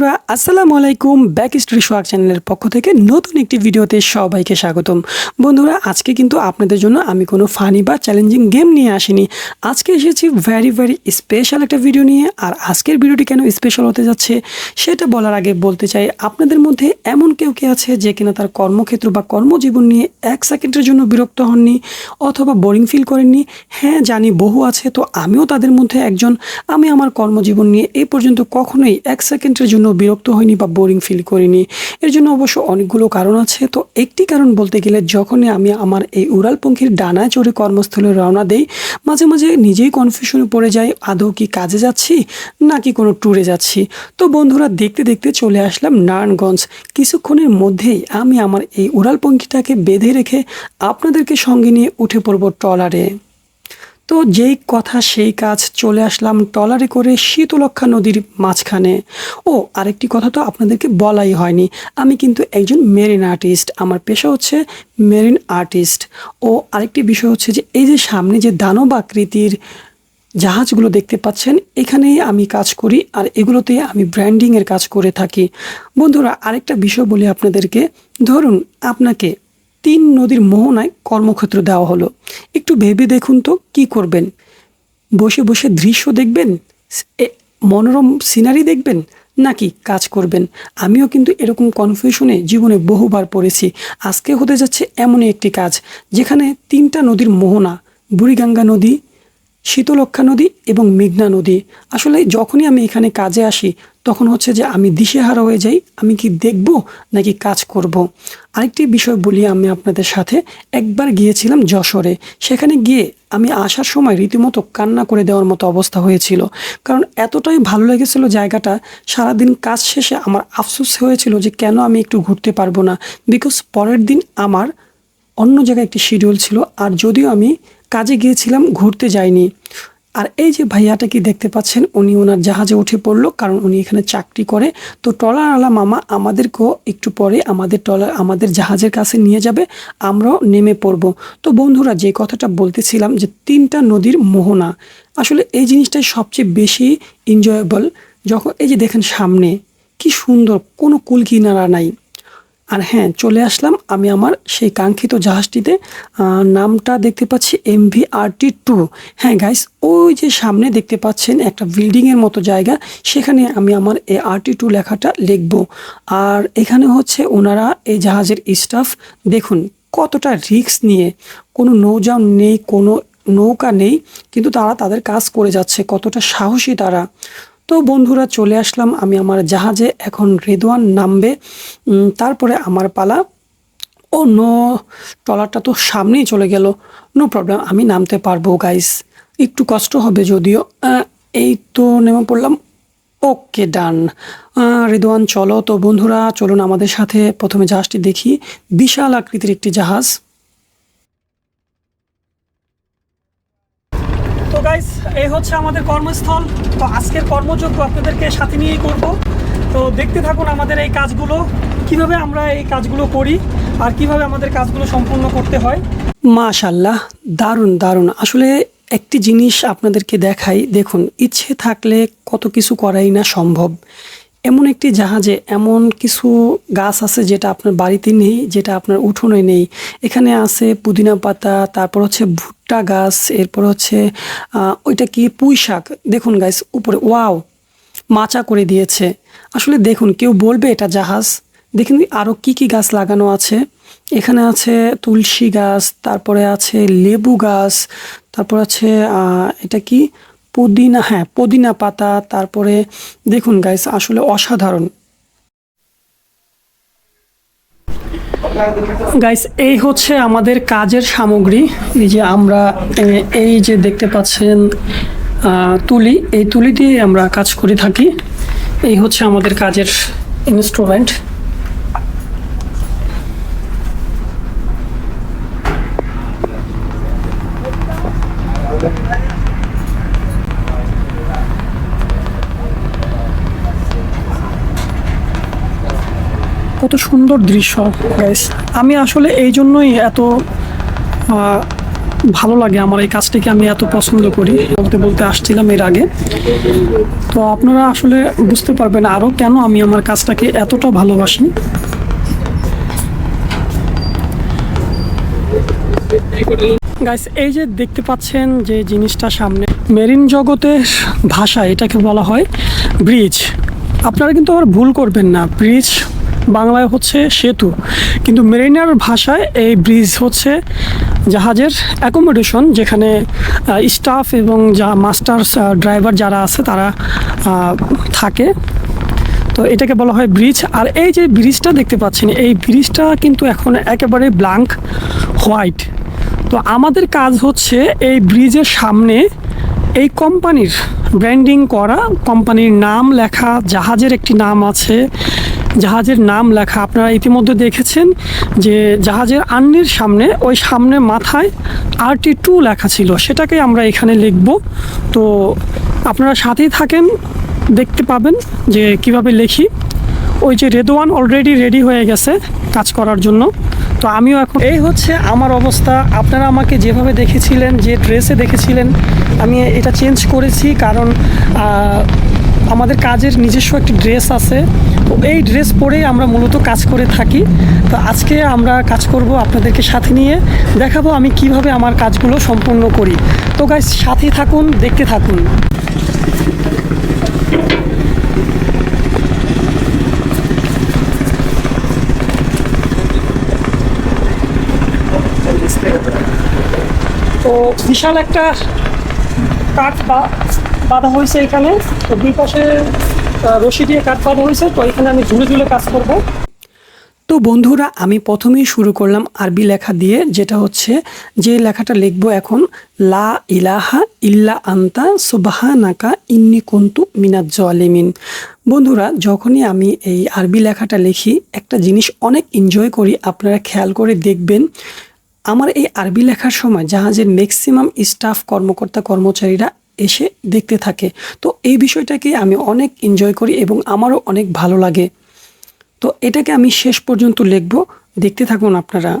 বন্ধুরা, আসসালামু আলাইকুম। ব্যাক স্টোরি সোয়াক চ্যানেলের পক্ষ থেকে নতুন একটি ভিডিওতে সবাইকে স্বাগতম। বন্ধুরা, আজকে কিন্তু আপনাদের জন্য আমি কোনো ফানি বা চ্যালেঞ্জিং গেম নিয়ে আসিনি। আজকে এসেছি ভ্যারি ভ্যারি স্পেশাল একটা ভিডিও নিয়ে। আর আজকের ভিডিওটি কেন স্পেশাল হতে যাচ্ছে, সেটা বলার আগে বলতে চাই, আপনাদের মধ্যে এমন কেউ কে আছে যে কিনা তার কর্মক্ষেত্র বা কর্মজীবন নিয়ে এক সেকেন্ডের জন্য বিরক্ত হননি অথবা বোরিং ফিল করেননি? হ্যাঁ জানি বহু আছে, তো আমিও তাদের মধ্যে একজন। আমি আমার কর্মজীবন নিয়ে এই পর্যন্ত কখনোই এক সেকেন্ডের জন্য বিরক্ত হইনি বা বোরিং ফিল করিনি। এর জন্য অবশ্য অনেকগুলো কারণ আছে। তো একটি কারণ বলতে গেলে, যখনই আমি আমার এই উড়ালপঙ্খির ডানায় চড়ে কর্মস্থলে রওনা দেই, মাঝে মাঝে নিজেই কনফিউশনে পড়ে যাই, আদৌ কি কাজে যাচ্ছি নাকি কোনো ট্যুরে যাচ্ছি। তো বন্ধুরা, দেখতে দেখতে চলে আসলাম নারায়ণগঞ্জ। কিছুক্ষণের মধ্যেই আমি আমার এই উড়ালপঙ্খিটাকে বেঁধে রেখে আপনাদেরকে সঙ্গে নিয়ে উঠে পড়ব ট্রলারে। তো যেই কথা সেই কাজ চলে আসলাম ট্রলারে করে শীতলক্ষা নদীর মাঝখানে। ও, আরেকটি কথা তো আপনাদেরকে বলাই হয়নি। আমি কিন্তু একজন মেরিন আর্টিস্ট আমার পেশা হচ্ছে মেরিন আর্টিস্ট ও, আরেকটি বিষয় হচ্ছে যে এই যে সামনে যে দানব আকৃতির জাহাজগুলো দেখতে পাচ্ছেন, এখানেই আমি কাজ করি আর এগুলোতে আমি ব্র্যান্ডিংয়ের কাজ করে থাকি। বন্ধুরা, আরেকটা বিষয় বলি আপনাদেরকে। ধরুন, আপনাকে তিন নদীর মোহনায় কর্মক্ষেত্র দেওয়া হলো। একটু ভেবে দেখুন তো কি করবেন? বসে বসে দৃশ্য দেখবেন? মনোরম সিনারি দেখবেন? নাকি কাজ করবেন? আমিও কিন্তু এরকম কনফিউশনে জীবনে বহুবার পড়েছি। আজকে হতে যাচ্ছে এমনই একটি কাজ, যেখানে তিনটা নদীর মোহনা, বুড়িগঙ্গা নদী শীতলক্ষা নদী এবং মেঘনা নদী। আসলে যখনই আমি এখানে কাজে আসি তখন হচ্ছে যে আমি দিশেহারা হয়ে যাই, আমি কি দেখব নাকি কাজ করব। আরেকটি বিষয় বলি আমি আপনাদের সাথে। একবার গিয়েছিলাম যশোরে। সেখানে গিয়ে আমি আসার সময় রীতিমতো কান্না করে দেওয়ার মতো অবস্থা হয়েছিল। কারণ এতটাই ভালো লেগেছিল জায়গাটা, সারাদিন কাজ শেষে আমার আফসোস হয়েছিল যে কেন আমি একটু ঘুরতে পারব না। বিকজ পরের দিন আমার অন্য জায়গায় একটি শিডিউল ছিল, আর যদিও আমি কাজে গিয়েছিলাম, ঘুরতে যাইনি। আর এই যে ভাইয়াটা কি দেখতে পাচ্ছেন, উনি ওনার জাহাজে উঠে পড়ল, কারণ উনি এখানে চাকরি করে। তো ট্রলারওয়ালা মামা, আমাদেরকেও একটু পরে আমাদের ট্রলার আমাদের জাহাজের কাছে নিয়ে যাবে, আমরাও নেমে পড়ব। তো বন্ধুরা, যে কথাটা বলতেছিলাম যে তিনটা নদীর মোহনা, আসলে এই জিনিসটাই সবচেয়ে বেশি এনজয়েবল যখন এই যে দেখেন সামনে, কি সুন্দর, কোনো কুল কিনারা নাই। আর হ্যাঁ চলে আসলাম আমি আমার সেই কাঙ্ক্ষিত জাহাজটিতে। নামটা দেখতে পাচ্ছি এমভি আরটি টু হ্যাঁ গাইস ওই যে সামনে দেখতে পাচ্ছেন একটা বিল্ডিংয়ের মতো জায়গা। সেখানে আমি আমার এই আরটি টু লেখাটা লিখব। আর এখানে হচ্ছে ওনারা এই জাহাজের স্টাফ দেখুন, কতটা রিস্ক নিয়ে। কোনো নৌযান নেই, কোনো নৌকা নেই, কিন্তু তারা তাদের কাজ করে যাচ্ছে, কতটা সাহসী তারা। তো বন্ধুরা চলে আসলাম, আমি আমার জাহাজে, এখন রেদওয়ান নামবে। তারপরে আমার পালা। ও নো ট্রলারটা তো সামনেই চলে গেল। নো প্রবলেম, আমি নামতে পারব গাইস একটু কষ্ট হবে যদিও। এই তো নেমে পড়লাম। ওকে, ডান। রেদওয়ান চলো। তো বন্ধুরা, চলুন আমাদের সাথে। প্রথমে জাহাজটি দেখি। বিশাল আকৃতির একটি জাহাজ তো গাইস এই হচ্ছে আমাদের কর্মস্থল। তো আজকের কর্মযোগ্য আপনাদেরকে সাথে নিয়েই করব। তো দেখতে থাকুন আমাদের এই কাজগুলো, কীভাবে আমরা এই কাজগুলো করি আর কীভাবে আমাদের কাজগুলো সম্পূর্ণ করতে হয়। মাশাল্লাহ দারুণ দারুণ। আসলে একটি জিনিস আপনাদেরকে দেখাই, দেখুন, ইচ্ছে থাকলে কত কিছু করাই না সম্ভব। এমন একটি জাহাজে এমন কিছু গাছ আছে যেটা আপনার বাড়িতে নেই, যেটা আপনার উঠোনে নেই। এখানে আছে পুদিনা পাতা, তারপর হচ্ছে ভুট্টা গাছ, এরপর হচ্ছে ওইটা কি পুঁই শাক? দেখুন গাছ উপরে ওয়াও মাচা করে দিয়েছে। আসলে দেখুন, কেউ বলবে এটা জাহাজ? দেখুন আরও কি কি গাছ লাগানো আছে? এখানে আছে তুলসী গাছ, তারপরে আছে লেবু গাছ, তারপর আছে এটা কি? পুদিনা হ্যাঁ পুদিনা পাতা, তারপরে দেখুন গাইস আসলে অসাধারণ। গাইস এই হচ্ছে আমাদের কাজের সামগ্রী। এই যে আমরা এই যে দেখতে পাচ্ছেন তুলি। এই তুলি দিয়ে আমরা কাজ করে থাকি। এই হচ্ছে আমাদের কাজের ইনস্ট্রুমেন্ট কত সুন্দর দৃশ্য গাইস আমি আসলে এই জন্যই এত ভালো লাগে আমার এই কাজটিকে, আমি এত পছন্দ করি। বলতে বলতে আসছিলাম এর আগে। তো আপনারা আসলে বুঝতে পারবেন আরও কেন আমি আমার কাজটাকে এতটা ভালোবাসি। গাইস এই যে দেখতে পাচ্ছেন যে জিনিসটা সামনে, মেরিন জগতের ভাষা এটাকে বলা হয় ব্রিজ। আপনারা কিন্তু আবার ভুল করবেন না, ব্রিজ বাংলায় হচ্ছে সেতু। কিন্তু মেরিনার ভাষায় এই ব্রিজ হচ্ছে জাহাজের অ্যাকোমোডেশন যেখানে স্টাফ এবং যা মাস্টার্স ড্রাইভার যারা আছে তারা থাকে। তো এটাকে বলা হয় ব্রিজ। আর এই যে ব্রিজটা দেখতে পাচ্ছেন, এই ব্রিজটা কিন্তু এখন একেবারে ব্ল্যাঙ্ক হোয়াইট তো আমাদের কাজ হচ্ছে এই ব্রিজের সামনে এই কোম্পানির ব্র্যান্ডিং করা। কোম্পানির নাম লেখা, জাহাজের একটি নাম আছে। জাহাজের নাম লেখা আপনারা ইতিমধ্যে দেখেছেন যে জাহাজের আন্নির সামনে, ওই সামনে মাথায় আরটি টু লেখা ছিল। সেটাকে আমরা এখানে লিখব। তো আপনারা সাথেই থাকেন, দেখতে পাবেন যে কীভাবে লিখি। ওই যে রেদোয়ান অলরেডি রেডি হয়ে গেছে কাজ করার জন্য। তো আমিও এখন এই হচ্ছে আমার অবস্থা। আপনারা আমাকে যেভাবে দেখেছিলেন, যে ড্রেসে দেখেছিলেন, আমি এটা চেঞ্জ করেছি কারণ আমাদের কাজের নিজস্ব একটি ড্রেস আছে। তো এই ড্রেস পরেই আমরা মূলত কাজ করে থাকি। তো আজকে আমরা কাজ করব আপনাদেরকে সাথে নিয়ে। দেখাবো আমি কীভাবে আমার কাজগুলো সম্পূর্ণ করি। তো গাইজ সাথে থাকুন, দেখতে থাকুন। তো বিশাল একটা কাঠ বা বাঁধা হয়েছে এখানে। তো দুই পাশে রশি দিয়ে কাঠ বাঁধা হয়েছে। তো এখানে আমি ঝুলে ঝুলে কাজ করব। তো বন্ধুরা, আমি প্রথমেই শুরু করলাম আরবি লেখা দিয়ে, যেটা হচ্ছে যে লেখাটা লিখব এখন, লা ইলাহা ইল্লা আন্তা সুবাহানাকা ইন্নি কুন্তু মিনাজ জালিমিন। বন্ধুরা, যখনই আমি এই আরবি লেখাটা লিখি, একটা জিনিস অনেক এনজয় করি, আপনারা খেয়াল করে দেখবেন। আমার এই আরবি লেখার সময় জাহাজের ম্যাক্সিমাম স্টাফ কর্মকর্তা কর্মচারীরা এসে দেখতে থাকে। তো এই বিষয়টাকে আমি অনেক এনজয় করি এবং আমারও অনেক ভালো লাগে। তো এটাকে আমি শেষ পর্যন্ত লিখব। দেখতে থাকুন আপনারা।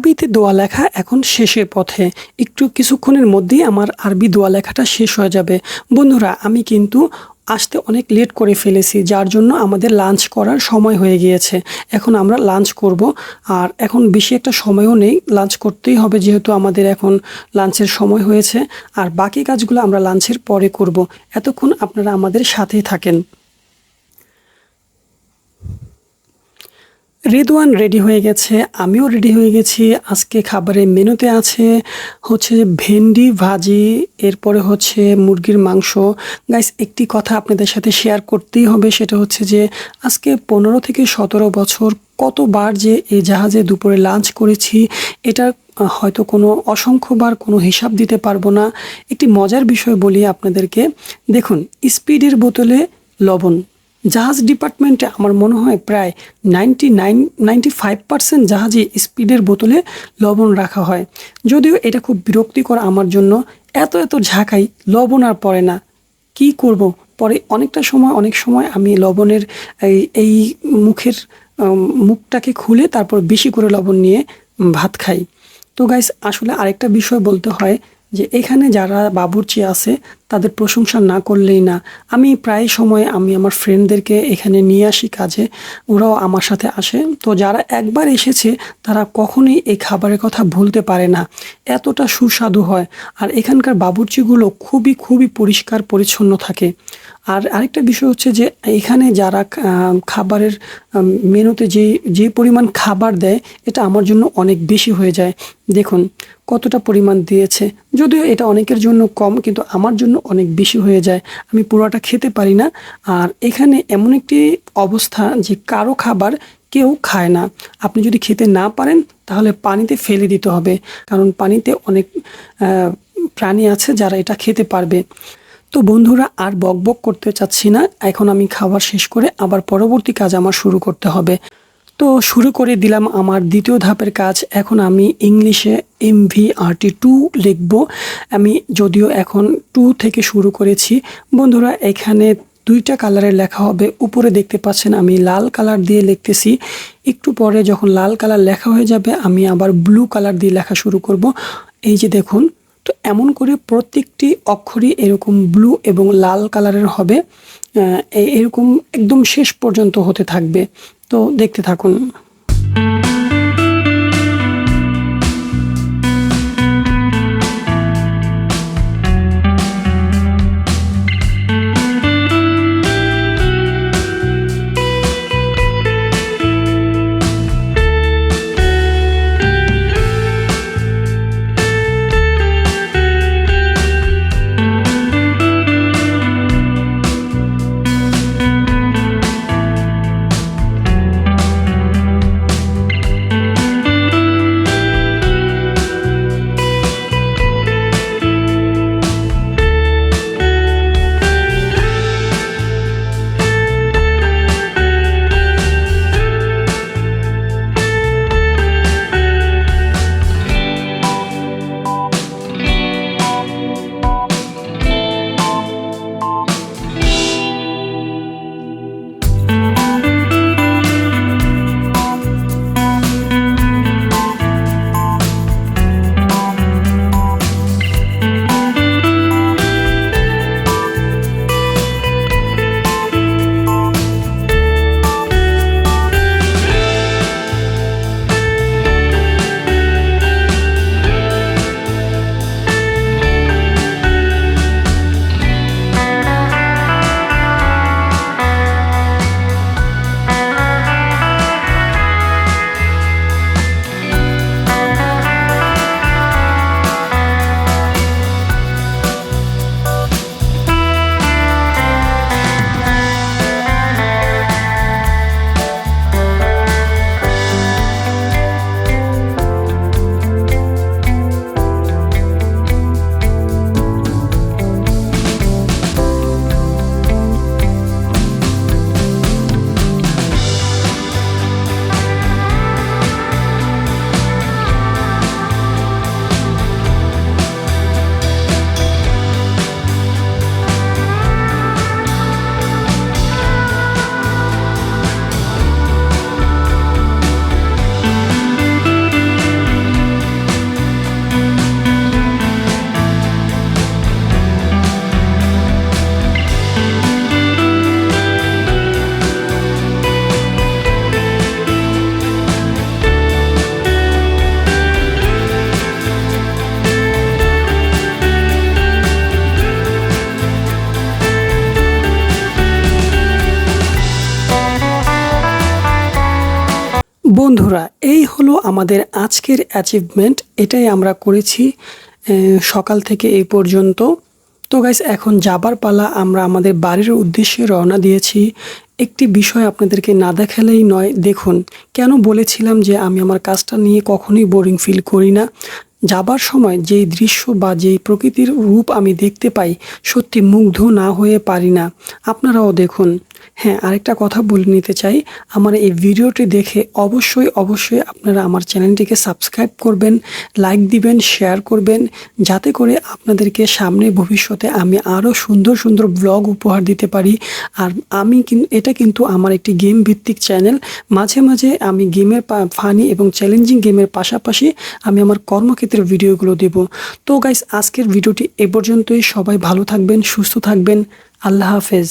আরবিতে দোয়া লেখা এখন শেষের পথে। একটু কিছুক্ষণের মধ্যেই আমার আরবি দোয়া লেখাটা শেষ হয়ে যাবে। বন্ধুরা, আমি কিন্তু আসতে অনেক লেট করে ফেলেছি, যার জন্য আমাদের লাঞ্চ করার সময় হয়ে গিয়েছে। এখন আমরা লাঞ্চ করব, আর এখন বেশি একটা সময়ও নেই, লাঞ্চ করতেই হবে যেহেতু আমাদের এখন লাঞ্চের সময় হয়েছে। আর বাকি কাজগুলো আমরা লাঞ্চের পরে করব। এতক্ষণ আপনারা আমাদের সাথেই থাকেন। রেদওয়ান রেডি হয়ে গেছে, আমিও রেডি হয়ে গেছি। আজকে খাবারের মেনুতে আছে হচ্ছে ভেন্ডি ভাজি, এরপরে হচ্ছে মুরগির মাংস। গাইস একটি কথা আপনাদের সাথে শেয়ার করতেই হবে, সেটা হচ্ছে যে আজকে পনেরো থেকে সতেরো বছর কতবার যে এই জাহাজে দুপুরে লাঞ্চ করেছি, এটা হয়তো কোনো অসংখ্যবার, কোনো হিসাব দিতে পারব না। একটি মজার বিষয় বলি আপনাদেরকে। দেখুন স্পিডের বোতলে লবণ। জাহাজ ডিপার্টমেন্টে আমার মনে হয় প্রায় ninety nine, ninety five percent জাহাজে স্পিডের বোতলে লবণ রাখা হয়। যদিও এটা খুব বিরক্তিকর আমার জন্য, এত এত ঝাঁকাই লবণ আর পড়ে না। কি করব? পরে অনেকটা সময়, অনেক সময় আমি লবণের এই মুখের মুখটাকে খুলে তারপর বেশি করে লবণ নিয়ে ভাত খাই। তো গাইস আসলে আরেকটা বিষয় বলতে হয় যে এখানে যারা বাবুর্চি আছে, তাদের প্রশংসা না করলেই না। আমি প্রায় সময় আমি আমার ফ্রেন্ডদেরকে এখানে নিয়ে আসি কাজে, ওরাও আমার সাথে আসে। তো যারা একবার এসেছে, তারা কখনোই এই খাবারের কথা ভুলতে পারে না। এতটা সুস্বাদু হয়। আর এখানকার বাবুর্চিগুলো খুবই খুবই পরিষ্কার, পরিচ্ছন্ন থাকে। আর আরেকটা বিষয় হচ্ছে যে, এখানে যারা খাবারের মেনুতে যে যে পরিমাণ খাবার দেয়, এটা আমার জন্য অনেক বেশি হয়ে যায়। দেখুন কতটা পরিমাণ দিয়েছে। যদিও এটা অনেকের জন্য কম, কিন্তু আমার জন্য অনেক বেশি হয়ে যায়। আমি পুরোটা খেতে পারি না। আর এখানে এমন একটি অবস্থা যে কারও খাবার কেউ খায় না। আপনি যদি খেতে না পারেন, তাহলে পানিতে ফেলে দিতে হবে। কারণ পানিতে অনেক প্রাণী আছে যারা এটা খেতে পারবে। তো বন্ধুরা, আর বকবক করতে চাচ্ছি না। এখন আমি খাবার শেষ করে আবার পরবর্তী কাজ আমার শুরু করতে হবে। তো শুরু করে দিলাম আমার দ্বিতীয় ধাপের কাজ। এখন আমি ইংলিশে M V R T two লিখব। আমি যদিও এখন টু থেকে শুরু করেছি। বন্ধুরা, এখানে দুইটা কালারের লেখা হবে। উপরে দেখতে পাচ্ছেন আমি লাল কালার দিয়ে লিখতেছি। একটু পরে যখন লাল কালার লেখা হয়ে যাবে, আমি আবার ব্লু কালার দিয়ে লেখা শুরু করব। এই যে দেখুন তো এমন করে প্রত্যেকটি অক্ষরই এরকম ব্লু এবং লাল কালারের হবে এরকম একদম শেষ পর্যন্ত হতে থাকবে। তো দেখতে থাকুন। আমাদের আজকের অ্যাচিভমেন্ট এটাই আমরা করেছি সকাল থেকে এই পর্যন্ত। তো গাইস এখন যাবার পালা আমরা আমাদের বাড়ির উদ্দেশ্যে রওনা দিয়েছি। একটি বিষয় আপনাদেরকে না দেখালেই নয়, দেখুন, কেন বলেছিলাম যে আমি আমার কাজটা নিয়ে কখনোই বোরিং ফিল করি না? যাবার সময় যেই দৃশ্য বা যেই প্রকৃতির রূপ আমি দেখতে পাই, সত্যি মুগ্ধ না হয়ে পারি না। আপনারাও দেখুন হ্যাঁ আরেকটা কথা বলে নিতে চাই। আমার এই ভিডিওটি দেখে অবশ্যই অবশ্যই আপনারা আমার চ্যানেলটিকে সাবস্ক্রাইব করবেন, লাইক দিবেন, শেয়ার করবেন, যাতে করে আপনাদেরকে সামনে ভবিষ্যতে আমি আরও সুন্দর সুন্দর ব্লগ উপহার দিতে পারি। আর আমি এটা কিন্তু আমার একটি গেম ভিত্তিক চ্যানেল। মাঝে মাঝে আমি গেমের ফানি এবং চ্যালেঞ্জিং গেমের পাশাপাশি আমি আমার কর্মক্ষেত্রের ভিডিওগুলো দেব। তো গাইস, আজকের ভিডিওটি এ পর্যন্তই। সবাই ভালো থাকবেন, সুস্থ থাকবেন। আল্লাহ হাফেজ।